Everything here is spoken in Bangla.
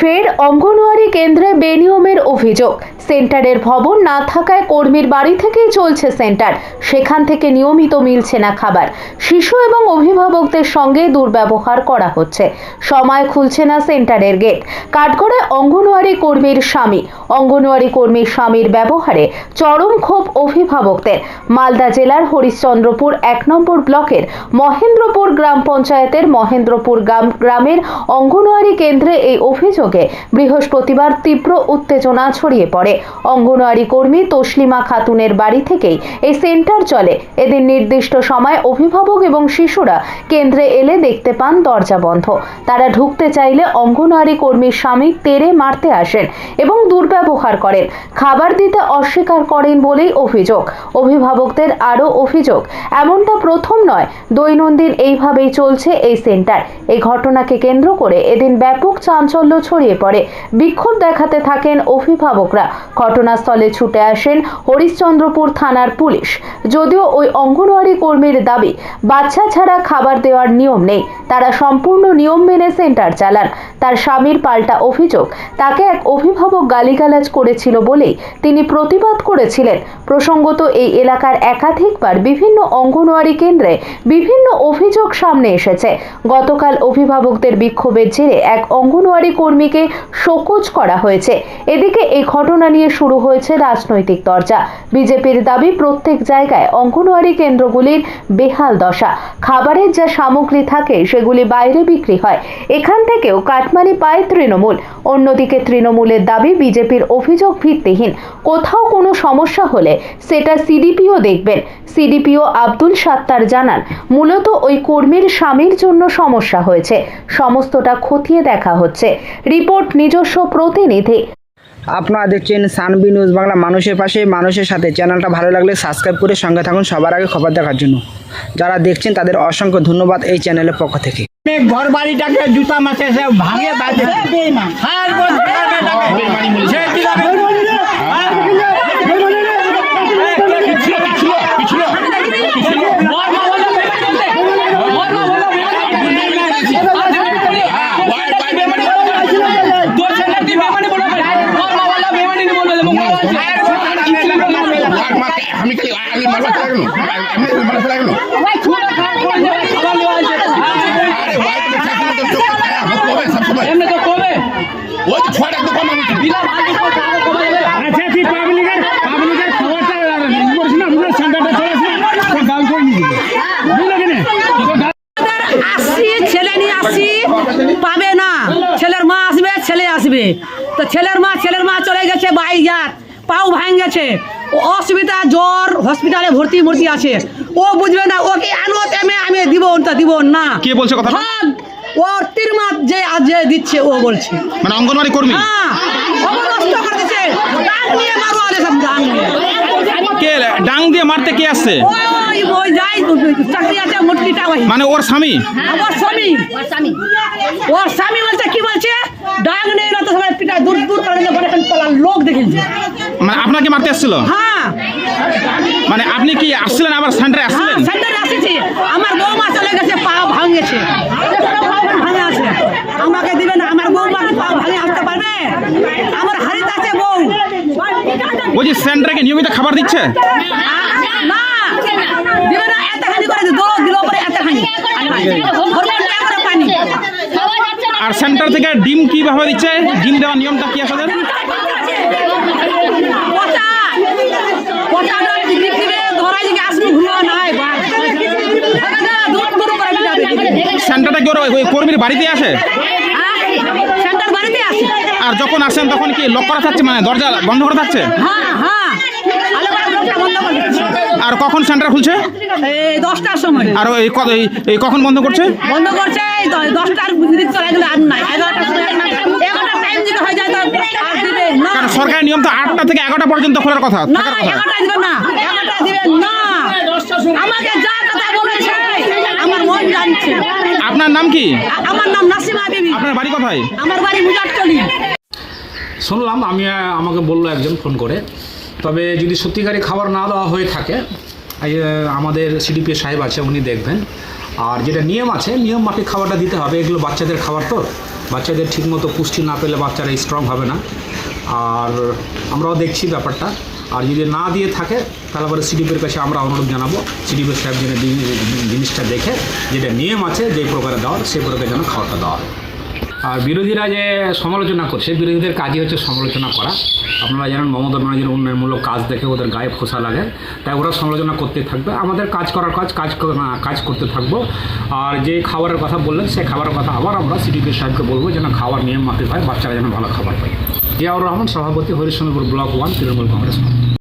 ফের অঙ্গনওয়াড়ি কেন্দ্রে বেনিয়মের অভিযোগ। সেন্টারের ভবন না থাকায় কর্মীর বাড়ি থেকেই চলছে সেন্টার। সেখান থেকে নিয়মিত মিলছে না খাবার। শিশু এবং অভিভাবকদের সঙ্গে দুর্ব্যবহার করা হচ্ছে। সময় খুলছে না সেন্টারের গেট। কাঠগড়ায় অঙ্গনওয়াড়ি কর্মীর স্বামী। অঙ্গনওয়াড়ি কর্মীর স্বামীর ব্যবহারে চরম ক্ষোভ অভিভাবকদের। মালদা জেলার হরিশ্চন্দ্রপুর এক নম্বর ব্লকের মহেন্দ্রপুর গ্রাম পঞ্চায়েতের মহেন্দ্রপুর গ্রাম- গ্রামের অঙ্গনওয়াড়ি কেন্দ্রে এই অভিযোগে বৃহস্পতিবার তীব্র উত্তেজনা ছড়িয়ে পড়ে। অঙ্গনওয়াড়ি কর্মী তসলিমা খাতুনের বাড়ি থেকেই এই সেন্টার চলে। এদিন নির্দিষ্ট সময় অভিভাবক এবং শিশুরা কেন্দ্রে এলে দেখতে পান দরজা বন্ধ। তারা ঢুকতে চাইলে অঙ্গনওয়াড়ি কর্মীর স্বামী তেরে মারতে আসেন এবং দুর্ব্যবহার করেন। খাবার দিতে অস্বীকার করেন বলেই অভিযোগ। অভিভাবকদের আরও অভিযোগ, এমনটা প্রথম নয়, দৈনন্দিন এইভাবেই চলছে এই সেন্টার। এই ঘটনাকে কেন্দ্র করে এদিন ব্যাপক চাঞ্চল্য ছড়িয়ে পড়ে। বিক্ষোভ দেখাতে থাকেন অভিভাবকরা। ঘটনাস্থলে ছুটে আসেন হরিশ্চন্দ্রপুর থানার পুলিশ। যদিও ওই অঙ্গনওয়াড়ি কর্মীর দাবি, বাচ্চা ছাড়া খাবার দেওয়ার নিয়ম নেই। তারা সম্পূর্ণ নিয়ম মেনে সেন্টার চালান। তার স্বামীর পাল্টা অভিযোগ। তাকে এক অভিভাবক গালিগালাজ করেছিল বলেই তিনি প্রতিবাদ করেছিলেন। প্রসঙ্গত, এই এলাকার একাধিকবার বিভিন্ন অঙ্গনওয়াড়ি কেন্দ্রে বিভিন্ন অভিযোগ সামনে এসেছে। গতকাল অভিভাবকদের বিক্ষোভের জেরে এক অঙ্গনওয়াড়ি কর্মীকে শোকজ করা হয়েছে। এদিকে এই ঘটনা নিয়ে শুরু হয়েছে রাজনৈতিক দরজা। বিজেপির দাবি, প্রত্যেক জায়গায় অঙ্গনওয়াড়ি কেন্দ্রগুলির বেহাল দশা। খাবারের যা সামগ্রী থাকে, সেগুলি বাইরে বিক্রি হয়। এখান থেকেও কাটমানি পায় তৃণমূল। অন্যদিকে তৃণমূলের দাবি, বিজেপির অভিযোগ ভিত্তিহীন। কোথাও কোনো সমস্যা হলে সেটা সিডিপিও দেখবেন। সিডিপিও আব্দুল সাত্তার জানান, মূলত ওই কর্মীর স্বামীর জন্য সমস্যা হয়েছে। সমস্তটা খতিয়ে দেখা হচ্ছে। রিপোর্ট নিজস্ব প্রতিনিধি। আপনারা দেখছেন সানবি নিউজ বাংলা। মানুষের পাশে, মানুষের সাথে। চ্যানেলটা ভালো লাগলে সাবস্ক্রাইব করে সঙ্গে থাকুন সবার আগে খবর দেখার জন্য। যারা দেখছেন, তাদের অসংখ্য ধন্যবাদ এই চ্যানেলের পক্ষ থেকে। ঘর বাড়িটাকে জুতা মাছে সে ভাঙে বাজে হ্যাঁ, বল, সে কি যাবে? হ্যাঁ? আমি কি আমি মারা ফেলা আমি মারা ফেলা পাবে না। ছেলের মা আসবে ছেলে আসবে। তো ছেলের মা ছেলের মা চলে গেছে বাইজাত পাও ভাঙ গেছে। অসুবিধা জ্বর হসপিটালে ভর্তি ভর্তি আছে। ও বুঝবে না ওকে আনো তেমে আমি দিব তা দিব না। কে বলছে? হ্যাঁ, ওর তিন মাস যে আজ যে দিচ্ছে ও বলছে। মানে অঙ্গনওয়াড়ি কর্মী? হ্যাঁ ও নষ্ট করে দিচ্ছে। নিয়ে মারো আরে সব ডাক নিয়ে কে মারতে কে আসছে মানে ওর স্বামী? আমার স্বামী। ওর স্বামী বলছে কি বলছে? ডাক নেই না তো সবাই পিটা দূর দূর করে লোক দেখেছে। মানে আপনাকে মারতে আসছিল হ্যাঁ। মানে আপনি কি আসছিলেন আবার সেন্টারে হ্যাঁ আসছিলেন? সেন্টারে আসেছি। আমার বৌমা চলে গেছে পা ভাঙেছে। ভাঙে আছে আমাকে দিবে না আমার বৌমা কি পা ভাঙে আসতে পারবে? আমার হারিতে আছে বউ। বলছি সেন্টারে নিয়মিত খাবার দিচ্ছে? না দিবে না এতখানি করে দো দিল পরে এতখানি হরমোন পানি আর সেন্টার থেকে ডিম কীভাবে দিচ্ছে? ডিম দেওয়ার নিয়মটা কি আসলে পচা পচা ডর দিদি দিবে ধরাই দিকে আসবি ঘুরো নাই বাস দূর দূর করে যাবে সেন্টারটা কি ওই কর্মীর বাড়িতে আসে বাড়িতে আসে আর যখন আসেন তখন কি লক করা থাকছে মানে দরজা বন্ধ করা থাকছে? হ্যাঁ হ্যাঁ। আর কখন সেন্টার খুলছে? এই দশটার সময়। আর এই এই- এই কখন বন্ধ করছে? বন্ধ করছে দশটার দিক চলে গেলে আর নাই। এগারোটার সময় আর নাই। এগারোটার টাইম দিতে হয়ে যায় তো আর দিবে না। কারণ সরকারি নিয়ম তো আটটা থেকে এগারোটা পর্যন্ত খোলার কথা আমাকে যা কথা বলেছে আমার মন জানছে। আপনার নাম কি? আমার নাম নাসিমা বিবি। আপনার বাড়ি কোথায়? আমার বাড়ি মুজাটলি শুনলাম আমি আমাকে বলল একজন ফোন করে। তবে যদি সত্যিকারই খাবার না দেওয়া হয়ে থাকে আমাদের সিডিপি সাহেব আছে, উনি দেখবেন। আর যেটা নিয়ম আছে, নিয়ম মাফিক খাবারটা দিতে হবে। এগুলো বাচ্চাদের খাবার তো। বাচ্চাদের ঠিকমতো পুষ্টি না পেলে বাচ্চারা স্ট্রং হবে না। আর আমরাও দেখছি ব্যাপারটা। আর যদি না দিয়ে থাকে, তাহলে পরে সিডিপির কাছে আমরা অনুরোধ জানাব। সিডিপি সাহেব যেন জিনিসটা দেখে, যেটা নিয়ম আছে যেই প্রকারে দেওয়ার সেই প্রকারে যেন খাবারটা দেওয়া হয়। আর বিরোধীরা যে সমালোচনা করছে বিরোধীদের কাজই হচ্ছে সমালোচনা করা। আপনারা জানেন মমতা ব্যানার্জির উন্নয়নমূলক কাজ দেখে ওদের গায়ে ফোসা লাগে। তাই ওরা সমালোচনা করতে থাকবে। আমাদের কাজ করার কাজ কাজ কাজ করতে থাকব। আর যে খাবারের কথা বললেন, সেই খাবারের কথা আবার আমরা সিডিপি সাহেবকে বলব, যেন খাবার নিয়ম মাফিক হয়, বাচ্চারা যেন ভালো খাবার পায়। জিয়াউর রহমান, সভাপতি, হরিশচন্দ্রপুর ব্লক ওয়ান, তৃণমূল কংগ্রেস।